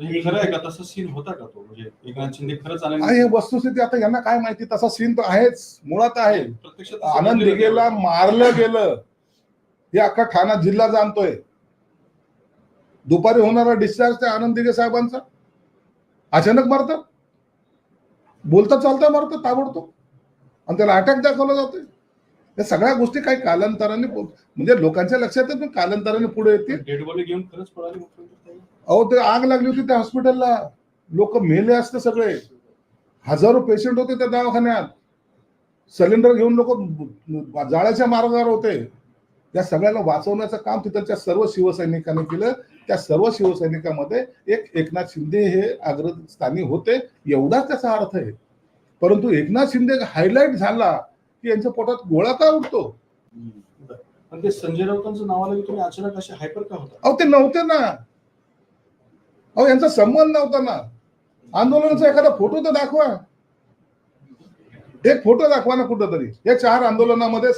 खरं आहे का? तसा सीन होता का तो? म्हणजे एकनाथ शिंदे खरंच आले आणि हे वस्तुस्थिती आता यांना काय माहिती? तसा सीन तर आहेच मुळात आहे. प्रत्यक्षात आनंद दिघेला नाही. मारलं गेलं. हे अख्खा ठाणा जिल्हा जाणतोय. दुपारी होणारा डिस्चार्ज त्या आनंद दिघे साहेबांचा? अचानक मारतात? बोलता चालता मारतात ताबडतोब. आणि त्याला अटॅक दाखवला जातोय. या सगळ्या गोष्टी काही कालांतराने म्हणजे लोकांच्या लक्षात येत कालांतराने पुढे येतील. अहो ते आग लागली होती त्या हॉस्पिटलला. लोक मेले असते सगळे. हजारो पेशंट होते त्या दवाखान्यात. सिलेंडर घेऊन लोक जाळ्याच्या मार्गावर होते. या सगळ्याला वाचवण्याचं काम तिथलच्या सर्व शिवसैनिकांनी केलं. त्या सर्व शिवसैनिकांमध्ये एक एकनाथ शिंदे हे अग्रस्थानी होते. एवढाच त्याचा अर्थ आहे. परंतु एकनाथ शिंदे हायलाईट झाला. की यांच्या पोटात गोळा का उठतो. पण ते संजय राऊतांचं नाव आलं की तुम्ही अचानक असे हायपर का होता? अहो ते नव्हते ना. अहो यांचा संबंध नव्हता ना. आंदोलनाचा एखादा फोटो तर दाखवा. एक फोटो दाखवा ना कुठं तरी या चार आंदोलनामध्ये